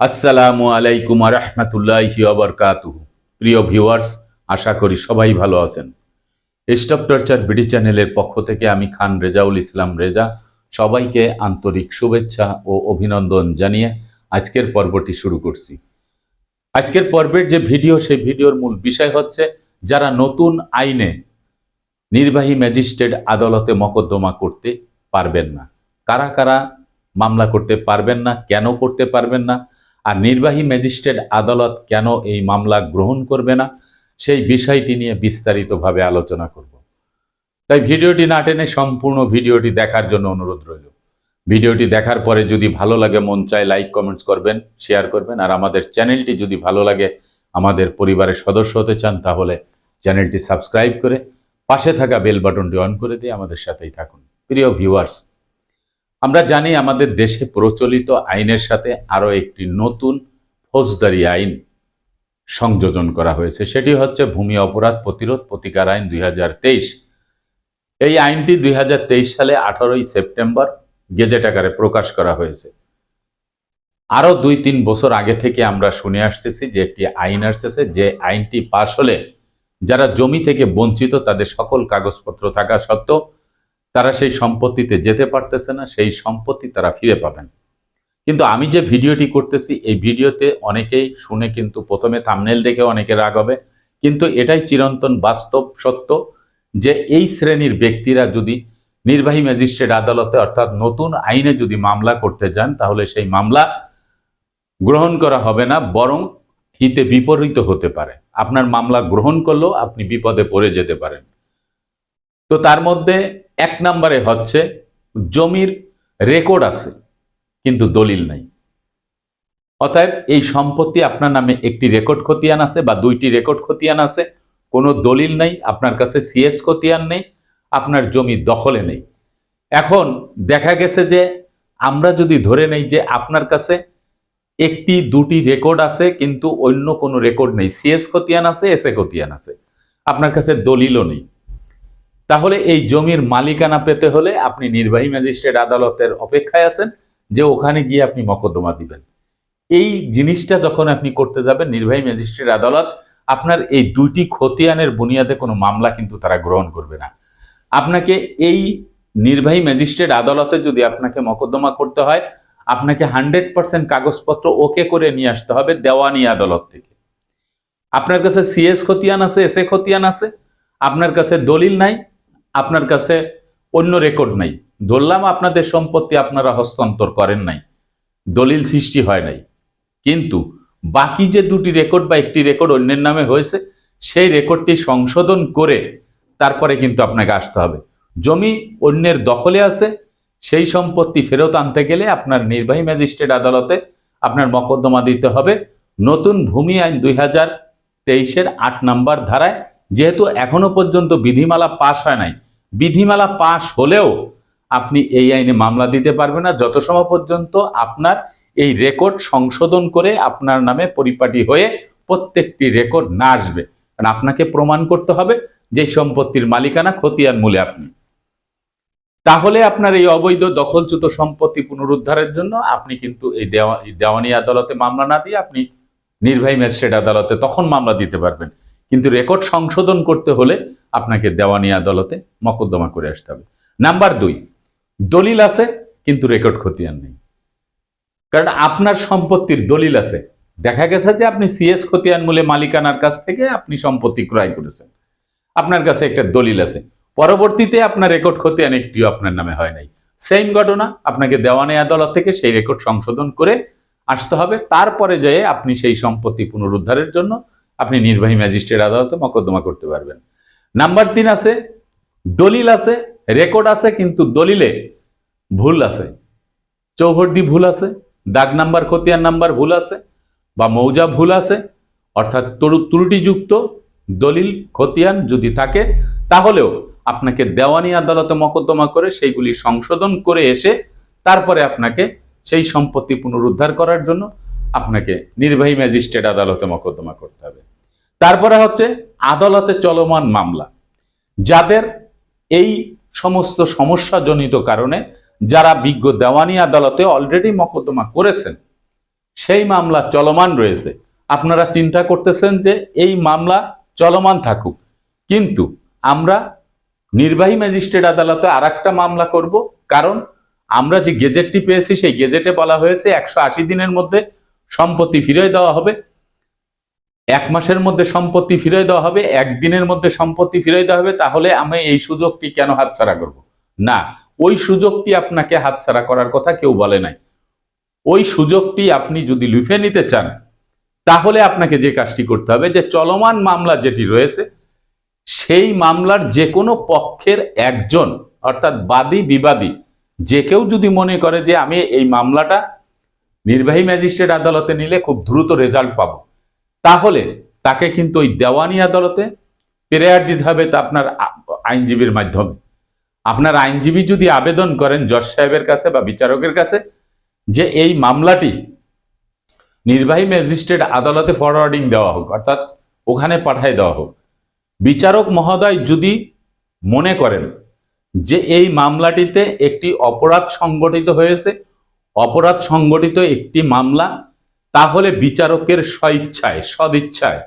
আসসালামু আলাইকুম রহমতুল্লাহি আবরকাতুহু প্রিয় ভিউয়ার্স, আশা করি সবাই ভালো আছেন। স্টপ টর্চার বিডি চ্যানেলের পক্ষ থেকে আমি খান রেজাউল ইসলাম রেজা, সবাইকে আন্তরিক শুভেচ্ছা ও অভিনন্দন জানিয়ে আজকের পর্বটি শুরু করছি। আজকের পর্বের যে ভিডিও, সেই ভিডিওর মূল বিষয় হচ্ছে, যারা নতুন আইনে নির্বাহী ম্যাজিস্ট্রেট আদালতে মকদ্দমা করতে পারবেন না। কারা কারা মামলা করতে পারবেন না, কেন করতে পারবেন না আর নির্বাহী ম্যাজিস্ট্রেট আদালত কেন এই মামলা গ্রহণ করবে না? সেই বিষয়টি নিয়ে বিস্তারিতভাবে আলোচনা করব। তাই ভিডিওটি না টেনে সম্পূর্ণ ভিডিওটি দেখার জন্য অনুরোধ রইল। ভিডিওটি দেখার পরে যদি ভালো লাগে, মন চায় লাইক, কমেন্টস করবেন, শেয়ার করবেন। আর আমাদের চ্যানেলটি যদি ভালো লাগে, আমাদের পরিবারের সদস্য হতে চান, তাহলে চ্যানেলটি সাবস্ক্রাইব করে পাশে থাকা বেল বাটনটি অন করে দিয়ে আমাদের সাথেই থাকুন। প্রিয় ভিউয়ার্স আমরা জানি আমাদের দেশে প্রচলিত আইনের সাথে আরও একটি নতুন ফৌজদারি আইন সংযোজন করা হয়েছে। সেটি হচ্ছে ভূমি অপরাধ প্রতিরোধ প্রতিকার আইন দুই এই আইনটি দুই সালে আঠারোই সেপ্টেম্বর গেজেট আকারে প্রকাশ করা হয়েছে। আরও দুই তিন বছর আগে থেকে আমরা শুনে আসতেছি যে একটি আইন আসতেছে, যে আইনটি পাশ হলে যারা জমি থেকে বঞ্চিত তাদের সকল কাগজপত্র থাকা সত্ত্বেও তারা সেই সম্পত্তিতে যেতে পারতেছে না, সেই সম্পত্তি তারা ফিরে পাবেন কিন্তু আমি যে ভিডিওটি করতেছি, এই ভিডিওতে অনেকেই শুনে কিন্তু প্রথমে থামনেল দেখে অনেকে রাগ হবে। কিন্তু এটাই চিরন্তন বাস্তব সত্য যে এই শ্রেণির ব্যক্তিরা যদি নির্বাহী ম্যাজিস্ট্রেট আদালতে অর্থাৎ নতুন আইনে যদি মামলা করতে যান, তাহলে সেই মামলা গ্রহণ করা হবে না, বরং হিতে বিপরীত হতে পারে। আপনার মামলা গ্রহণ করলেও আপনি বিপদে পড়ে যেতে পারেন। তো তার মধ্যে এক নম্বরে হচ্ছে জমির রেকর্ড আছে, কিন্তু দলিল নাই। অতএব এই সম্পত্তি আপনার নামে একটি রেকর্ড খতিয়ান আছে বা দুইটি রেকর্ড খতিয়ান আছে, কোনো দলিল নাই, আপনার কাছে সিএস খতিয়ান নেই, আপনার জমি দখলে নেই। এখন দেখা গেছে যে আমরা যদি ধরে নেই যে আপনার কাছে একটি, দুটি রেকর্ড আছে, কিন্তু অন্য কোনো রেকর্ড নেই। সিএস খতিয়ান আছে এসএ খতিয়ান আছে। আপনার কাছে দলিলও নেই। তাহলে এই জমির মালিকানা পেতে হলে আপনি নির্বাহী ম্যাজিস্ট্রেট আদালতের অপেক্ষায় আছেন যে ওখানে গিয়ে আপনি মকদ্দমা দিবেন। এই জিনিসটা যখন আপনি করতে যাবেন নির্বাহী ম্যাজিস্ট্রেট আদালত, আপনার এই দুইটি খতিয়ানের বুনিয়াদে কোনো মামলা কিন্তু তারা গ্রহণ করবে না। আপনাকে এই নির্বাহী ম্যাজিস্ট্রেট আদালতে যদি আপনাকে মকদ্দমা করতে হয়, আপনাকে হান্ড্রেড পার্সেন্ট কাগজপত্র ওকে করে নিয়ে আসতে হবে দেওয়ানি আদালত থেকে। আপনার কাছে সিএস খতিয়ান আছে এসএ খতিয়ান আছে, আপনার কাছে দলিল নাই আপনার কাছে অন্য রেকর্ড নাই। ধরলাম আপনাদের সম্পত্তি আপনারা হস্তান্তর করেন নাই। দলিল সৃষ্টি হয় নাই। কিন্তু বাকি যে দুটি রেকর্ড বা একটি রেকর্ড অন্যের নামে হয়েছে, সেই রেকর্ডটি সংশোধন করে তারপরে কিন্তু আপনাকে আসতে হবে। জমি অন্যের দখলে আছে, সেই সম্পত্তি ফেরত আনতে গেলে আপনার নির্বাহী ম্যাজিস্ট্রেট আদালতে আপনার মকদ্দমা দিতে হবে। নতুন ভূমি আইন দুই হাজার তেইশের আট নম্বর ধারায় যেহেতু এখনও পর্যন্ত বিধিমালা পাশ হয় নাই বিধিমালা পাশ হলেও আপনি এই আইনে মামলা দিতে পারবেন না। যত সময় পর্যন্ত আপনার এই রেকর্ড সংশোধন করে আপনার নামে পরিপাটি হয়ে প্রত্যেকটি রেকর্ড না আসবে, কারণ আপনাকে প্রমাণ করতে হবে যে সম্পত্তির মালিকানা খতিয়ান মূলে আপনি। তাহলে আপনার এই অবৈধ দখলচ্যুত সম্পত্তি পুনরুদ্ধারের জন্য আপনি কিন্তু এই দেওয়া দেওয়ানি আদালতে মামলা না দিয়ে আপনি নির্বাহী ম্যাজিস্ট্রেট আদালতে তখন মামলা দিতে পারবেন। কিন্তু রেকর্ড সংশোধন করতে হলে আপনাকে দেওয়ানি আদালতে মকদ্দমা করে আসতে হবে। নাম্বার দুই, দলিল আছে, কিন্তু রেকর্ড খতিয়ান নেই। কারণ আপনার সম্পত্তির দলিল আছে। দেখা গেছে যে আপনি সিএস খতিয়ান মূলে মালিকানার কাছ থেকে আপনি সম্পত্তি ক্রয় করেছেন। আপনার কাছে একটা দলিল আছে। পরবর্তীতে আপনার রেকর্ড খতিয়ান একটিও আপনার নামে হয় নাই। সেম ঘটনা, আপনাকে দেওয়ানি আদালত থেকে সেই রেকর্ড সংশোধন করে আসতে হবে। তারপরে যেয়ে আপনি সেই সম্পত্তি পুনরুদ্ধারের জন্য আপনি নির্বাহী ম্যাজিস্ট্রেট আদালতে মকদ্দমা করতে পারবেন। নাম্বার তিন আছে, দলিল আছে, রেকর্ড আছে, কিন্তু দলিলে ভুল আছে। চৌহদ্দি ভুল আছে, দাগ নাম্বার, খতিয়ান নাম্বার ভুল আছে, বা মৌজা ভুল আছে, অর্থাৎ তরু ত্রুটিযুক্ত দলিল, খতিয়ান যদি থাকে, তাহলেও আপনাকে দেওয়ানি আদালতে মকদ্দমা করে সেইগুলি সংশোধন করে এসে তারপরে আপনাকে সেই সম্পত্তি পুনরুদ্ধার করার জন্য আপনাকে নির্বাহী ম্যাজিস্ট্রেট আদালতে মকদ্দমা করতে হবে। তারপরে হচ্ছে আদালতে চলমান মামলা। যাদের এই সমস্ত সমস্যাজনিত কারণে যারা বিজ্ঞ দেওয়ানি আদালতে অলরেডি মকদ্দমা করেছেন, সেই মামলা চলমান রয়েছে। আপনারা চিন্তা করতেছেন যে এই মামলা চলমান থাকুক, কিন্তু আমরা নির্বাহী ম্যাজিস্ট্রেট আদালতে আর মামলা করব। কারণ আমরা যে গেজেটটি পেয়েছি, সেই গেজেটে বলা হয়েছে একশো আশি দিনের মধ্যে সম্পত্তি ফিরিয়ে দেওয়া হবে। এক মাসের মধ্যে সম্পত্তি ফিরিয়ে দেওয়া হবে একদিনের মধ্যে সম্পত্তি ফিরিয়ে দেওয়া হবে, তাহলে আমি এই সুযোগটি কেন হাতছাড়া করব? না, ওই সুযোগটি আপনাকে হাতছাড়া করার কথা কেউ বলে নাই। ওই সুযোগটি আপনি যদি লুফে নিতে চান, তাহলে আপনাকে যে কাজটি করতে হবে, যে চলমান মামলা যেটি রয়েছে, সেই মামলার যে কোনো পক্ষের একজন, অর্থাৎ বাদী বিবাদী যে কেউ যদি মনে করে যে আমি এই মামলাটা নির্বাহী ম্যাজিস্ট্রেট আদালতে নিলে খুব দ্রুত রেজাল্ট পাবো। তাহলে তাকে কিন্তু ওই দেওয়ানি আদালতে প্রেয়ার দিতে হবে তা আপনার আইনজীবীর মাধ্যমে। আপনার আইনজীবী যদি আবেদন করেন জজ সাহেবের কাছে বা বিচারকের কাছে যে এই মামলাটি নির্বাহী ম্যাজিস্ট্রেট আদালতে ফরওয়ার্ডিং দেওয়া হোক, অর্থাৎ ওখানে পাঠায় দেওয়া হোক। বিচারক মহোদয় যদি মনে করেন যে এই মামলাটিতে একটি অপরাধ সংগঠিত হয়েছে অপরাধ সংগঠিত একটি মামলা, তাহলে বিচারকের স্বইচ্ছায়, সদিচ্ছায়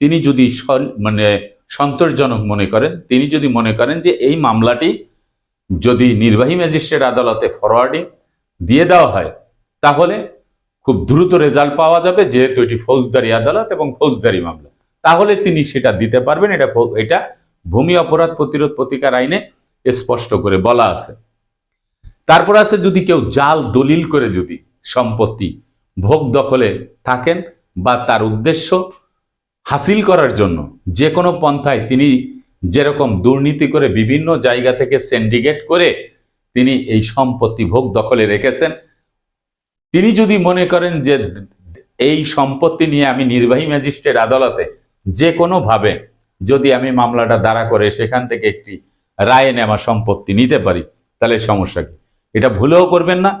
তিনি যদি মানে সন্তোষজনক মনে করেন, তিনি যদি মনে করেন যে এই মামলাটি যদি নির্বাহী ম্যাজিস্ট্রেট আদালতে ফরওয়ার্ডিং দিয়ে দেওয়া হয়, তাহলে খুব দ্রুত রেজাল্ট পাওয়া যাবে, যেহেতু এটি ফৌজদারি আদালত এবং ফৌজদারি মামলা। তাহলে তিনি সেটা দিতে পারবেন, এটা এটা ভূমি অপরাধ প্রতিরোধ প্রতিকার আইনে স্পষ্ট করে বলা আছে। তারপর আছে যদি কেউ জাল দলিল করে যদি সম্পত্তি ভোগ দখলে থাকেন বা তার উদ্দেশ্য হাসিল করার জন্য, যে কোনো পন্থায় তিনি যেরকম দুর্নীতি করে বিভিন্ন জায়গা থেকে সিন্ডিকেট করে তিনি এই সম্পত্তি ভোগ দখলে রেখেছেন, তিনি যদি মনে করেন যে এই সম্পত্তি নিয়ে আমি নির্বাহী ম্যাজিস্ট্রেট আদালতে যে কোনোভাবে যদি আমি মামলাটা দাঁড়া করে সেখান থেকে একটি রায়ে নেওয়া সম্পত্তি নিতে পারি, তাহলে সমস্যা কি? এটা ভুলেও করবেন না।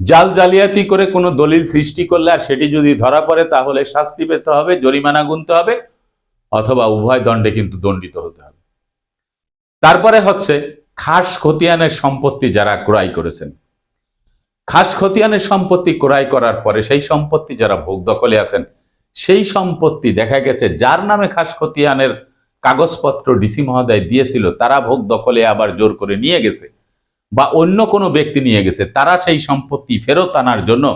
জাল জালিয়াতি করে কোনো দলিল সৃষ্টি করলে আর সেটি যদি ধরা পড়ে, তাহলে শাস্তি পেতে হবে, জরিমানা গুনতে হবে, অথবা উভয় দণ্ডে কিন্তু দণ্ডিত হতে হবে। তারপরে হচ্ছে খাস খতিয়ানের সম্পত্তি যারা ক্রয় করেছেন। খাস খতিয়ানের সম্পত্তি ক্রয় করার পরে সেই সম্পত্তি যারা ভোগ দখলে আছেন, সেই সম্পত্তি দেখা গেছে যার নামে খাস খতিয়ানের কাগজপত্র ডিসি মহোদয় দিয়েছিল, তারা ভোগ দখলে আবার জোর করে নিয়ে গেছে। বা অন্য কোনো ব্যক্তি নিয়ে গেছে, তারা সেই সম্পত্তি ফেরত আনার জন্য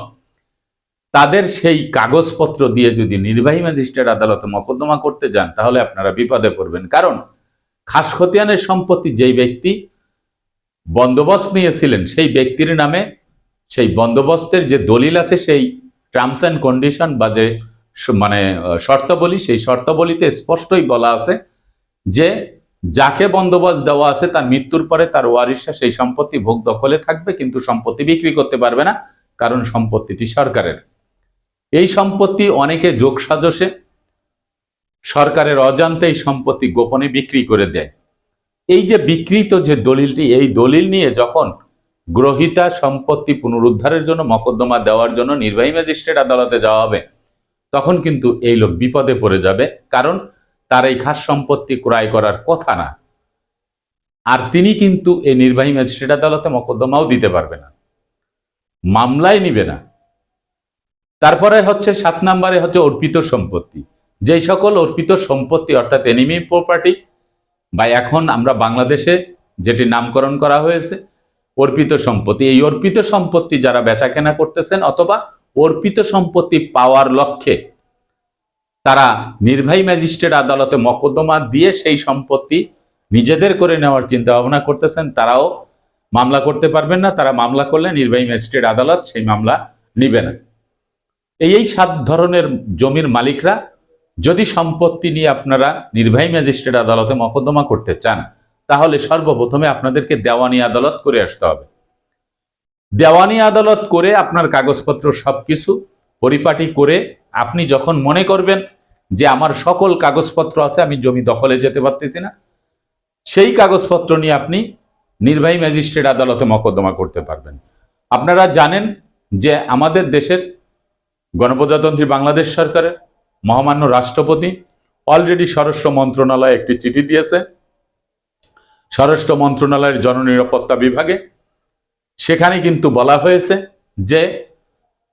তাদের সেই কাগজপত্র দিয়ে যদি নির্বাহী ম্যাজিস্ট্রেট আদালতে মকদ্দমা করতে যান, তাহলে আপনারা বিপদে পড়বেন। কারণ খাস খতিয়ানের সম্পত্তি যেই ব্যক্তি বন্দোবস্ত নিয়েছিলেন, সেই ব্যক্তির নামে সেই বন্দোবস্তের যে দলিল আছে, সেই টার্মস অ্যান্ড কন্ডিশন বা যে মানে শর্তাবলী, সেই শর্তাবলীতে স্পষ্টই বলা আছে যে যাকে বন্দোবস্ত দেওয়া আছে তার মৃত্যুর পরে তার ওয়ারিশা সেই সম্পত্তি ভোগ দখলে থাকবে, কিন্তু সম্পত্তি বিক্রি করতে পারবে না, কারণ সম্পত্তিটি সরকারের। এই সম্পত্তি অনেকে যোগসাজসে সরকারের অজান্তে এই সম্পত্তি গোপনে বিক্রি করে দেয়। এই যে বিকৃত যে দলিলটি, এই দলিল নিয়ে যখন গ্রহিতা সম্পত্তি পুনরুদ্ধারের জন্য, মকদ্দমা দেওয়ার জন্য নির্বাহী ম্যাজিস্ট্রেট আদালতে যাওয়া হবে, তখন কিন্তু এই লোক বিপদে পড়ে যাবে। কারণ তার এই খাস সম্পত্তি ক্রয় করার কথা না। আর তিনি কিন্তু এই নির্বাহী ম্যাজিস্ট্রেট আদালতে মকদ্দমাও দিতে পারবে না। মামলায় নিবে না। তারপরে হচ্ছে সাত নম্বরে হচ্ছে অর্পিত সম্পত্তি। যেই সকল অর্পিত সম্পত্তি অর্থাৎ এনিমি প্রপার্টি বা এখন আমরা বাংলাদেশে যেটি নামকরণ করা হয়েছে, অর্পিত সম্পত্তি। এই অর্পিত সম্পত্তি যারা বেচা কেনা করতেছেন অথবা অর্পিত সম্পত্তি পাওয়ার লক্ষ্যে তারা নির্বাহী ম্যাজিস্ট্রেট আদালতে মকদ্দমা দিয়ে সেই সম্পত্তি নিজেদের করে নেওয়ার চিন্তা ভাবনা করতেছেন, তারাও মামলা করতে পারবেন না, তারা মামলা করলে নির্বাহী ম্যাজিস্ট্রেট আদালত সেই মামলা নিবে না। এই এই সাত ধরনের জমির মালিকরা যদি সম্পত্তি নিয়ে আপনারা নির্বাহী ম্যাজিস্ট্রেট আদালতে মকদ্দমা করতে চান, তাহলে সর্বপ্রথমে আপনাদেরকে দেওয়ানি আদালত করে আসতে হবে। দেওয়ানি আদালত করে আপনার কাগজপত্র সবকিছু পরিপাটি করে আপনি যখন মনে করবেন যে আমার সকল কাগজপত্র আছে, আমি জমি দখলে যেতে পারতেছি না। সেই কাগজপত্র নিয়ে আপনি নির্বাহী ম্যাজিস্ট্রেট আদালতে মকদ্দমা করতে পারবেন। আপনারা জানেন যে আমাদের দেশের গণপ্রজাতন্ত্রী বাংলাদেশ সরকারের মহামান্য রাষ্ট্রপতি অলরেডি স্বরাষ্ট্র মন্ত্রণালয়ে একটি চিঠি দিয়েছে। স্বরাষ্ট্র মন্ত্রণালয়ের জননিরাপত্তা বিভাগে। সেখানে কিন্তু বলা হয়েছে যে,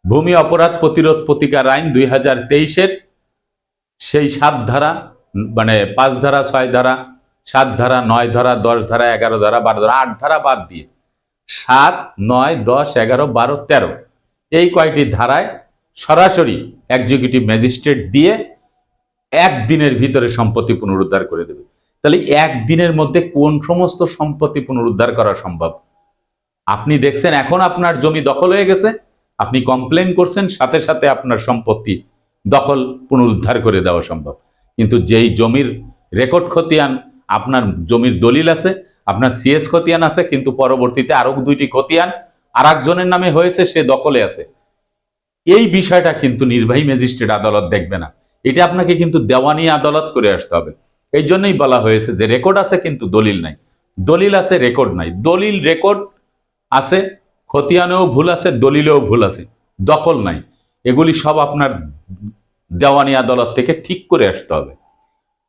ভূমি অপরাধ প্রতিরোধ প্রতিকার আইন দুই হাজার তেইশের সেই সাত ধারা মানে পাঁচ ধারা, ছয় ধারা, সাত ধারা, নয় ধারা, দশ ধারা, এগারো ধারা, বারো ধারা, আট ধারা বাদ দিয়ে সাত, নয়, দশ, এগারো, বারো, তেরো এই কয়টি ধারায় সরাসরি এক্সিকিউটিভ ম্যাজিস্ট্রেট দিয়ে একদিনের ভিতরে সম্পত্তি পুনরুদ্ধার করে দেবে। তাহলে একদিনের মধ্যে কোন সমস্ত সম্পত্তি পুনরুদ্ধার করা সম্ভব? আপনি দেখছেন এখন আপনার জমি দখল হয়ে গেছে, আপনি কমপ্লেন করছেন, সাথে সাথে আপনার সম্পত্তি দখল পুনরুদ্ধার করে দেওয়া সম্ভব। কিন্তু যেই জমির রেকর্ড খতিয়ান, আপনার জমির দলিল আছে, আপনার সিএস খতিয়ান আছে, কিন্তু পরবর্তীতে আরও দুইটি খতিয়ান আর একজনের নামে হয়েছে, সে দখলে আছে। এই বিষয়টা কিন্তু নির্বাহী ম্যাজিস্ট্রেট আদালত দেখবে না। এটা আপনাকে কিন্তু দেওয়ানি আদালত করে আসতে হবে। এই জন্যই বলা হয়েছে যে রেকর্ড আছে, কিন্তু দলিল নাই। দলিল আছে রেকর্ড নাই। দলিল রেকর্ড আছে, খতিয়ানেও ভুল আছে, দলিলেও ভুল আছে। দখল নাই। এগুলি সব আপনার দেওয়ানি আদালত থেকে ঠিক করে আসতে হবে।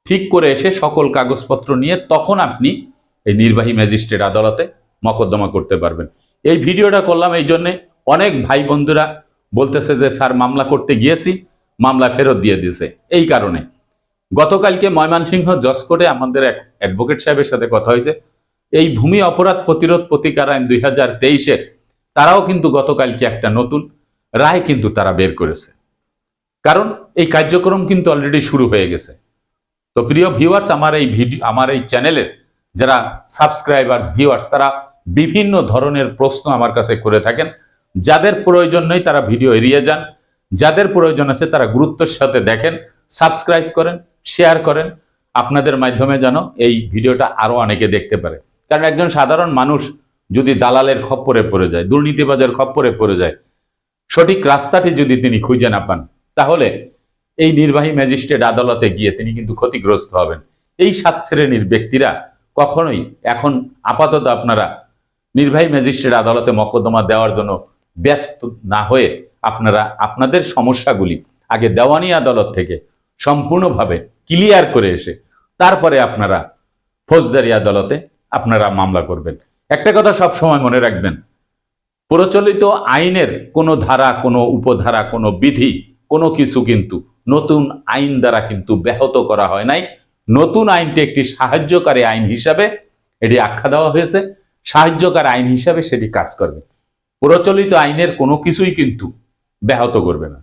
ঠিক করে এসে সকল কাগজপত্র নিয়ে তখন আপনি এই নির্বাহী ম্যাজিস্ট্রেট আদালতে মকদ্দমা করতে পারবেন। এই ভিডিওটা করলাম এই জন্যে অনেক ভাই বন্ধুরা বলতেছে যে, স্যার, মামলা করতে গিয়েছি, মামলা ফেরত দিয়ে দিয়েছে। এই কারণে। গতকালকে ময়মনসিংহ কোর্টে আমাদের এক অ্যাডভোকেট সাহেবের সাথে কথা হয়েছে। এই ভূমি অপরাধ প্রতিরোধ প্রতিকার আইন দুই হাজার তেইশের, তারাও কিন্তু গতকালকে একটা নতুন রায় কিন্তু তারা বের করেছে। কারণ এই কার্যক্রম কিন্তু অলরেডি শুরু হয়ে গেছে। তো প্রিয় ভিউয়ার্স আমার এই ভিডিও আমার এই চ্যানেলের যারা সাবস্ক্রাইবার্স ভিউয়ার্স তারা বিভিন্ন ধরনের প্রশ্ন আমার কাছে করে থাকেন। যাদের প্রয়োজন নেই তারা ভিডিও এড়িয়ে যান। যাদের প্রয়োজন আছে তারা গুরুত্বের সাথে দেখেন সাবস্ক্রাইব করেন শেয়ার করেন। আপনাদের মাধ্যমে যেন এই ভিডিওটা আরও অনেকে দেখতে পারে। কারণ একজন সাধারণ মানুষ যদি দালালের খপ্পরে পড়ে যায়, দুর্নীতিবাজের খপ্পরে পড়ে যায় সঠিক রাস্তাটি যদি তিনি খুঁজে না পান, তাহলে এই নির্বাহী ম্যাজিস্ট্রেট আদালতে গিয়ে তিনি কিন্তু ক্ষতিগ্রস্ত হবেন। এই সাত শ্রেণির ব্যক্তিরা কখনোই এখন আপাতত আপনারা নির্বাহী ম্যাজিস্ট্রেট আদালতে মকদ্দমা দেওয়ার জন্য ব্যস্ত না হয়ে আপনারা আপনাদের সমস্যাগুলি আগে দেওয়ানি আদালত থেকে সম্পূর্ণভাবে ক্লিয়ার করে এসে তারপরে আপনারা ফৌজদারি আদালতে আপনারা মামলা করবেন। একটা কথা সব সময় মনে রাখবেন প্রচলিত আইনের কোনো ধারা, কোনো উপধারা, কোনো বিধি, কোনো কিছু কিন্তু নতুন আইন দ্বারা কিন্তু ব্যাহত করা হয় নাই। নতুন আইনটি একটি সাহায্যকারী আইন হিসাবে এটি আখ্যা দেওয়া হয়েছে। সাহায্যকারী আইন হিসাবে সেটি কাজ করবে। প্রচলিত আইনের কোনো কিছুই কিন্তু ব্যাহত করবে না।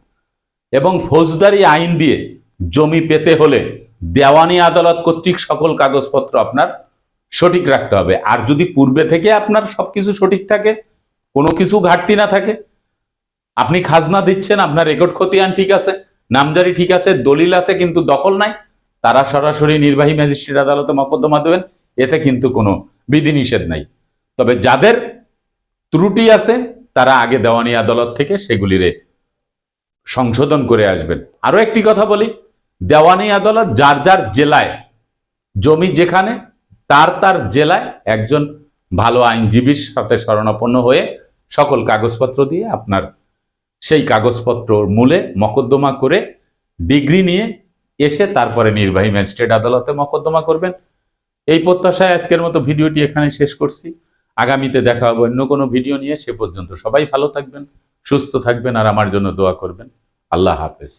এবং ফৌজদারি আইন দিয়ে জমি পেতে হলে দেওয়ানি আদালত কর্তৃক সকল কাগজপত্র আপনার সঠিক রাখতে হবে। আর যদি পূর্বে থেকে আপনার সবকিছু সঠিক থাকে কোনো কিছু ঘাটতি না থাকে। আপনি খাজনা দিচ্ছেন, আপনার রেকর্ড খতিয়ান ঠিক আছে, নামজারি ঠিক আছে, দলিল আছে, কিন্তু দখল নাই। তারা সরাসরি নির্বাহী ম্যাজিস্ট্রেট আদালতে মকদ্দমা দেবেন, এতে কিন্তু কোনো বিধিনিষেধ নাই। তবে যাদের ত্রুটি আছে, তারা আগে দেওয়ানি আদালত থেকে সেগুলিরে সংশোধন করে আসবেন। আরও একটি কথা বলি, দেওয়ানি আদালত যার যার জেলায়, জমি যেখানে, তার তার জেলায় একজন ভালো আইনজীবীর সাথে শরণাপন্ন হয়ে সকল কাগজপত্র দিয়ে আপনার সেই কাগজপত্র মূলে মকদ্দমা করে ডিগ্রি নিয়ে এসে তারপরে নির্বাহী ম্যাজিস্ট্রেট আদালতে মকদ্দমা করবেন। এই প্রত্যাশায় আজকের মতো ভিডিওটি এখানে শেষ করছি। আগামীতে দেখা হবে অন্য কোনো ভিডিও নিয়ে। সে পর্যন্ত সবাই ভালো থাকবেন, সুস্থ থাকবেন আর আমার জন্য দোয়া করবেন। আল্লাহ হাফেজ।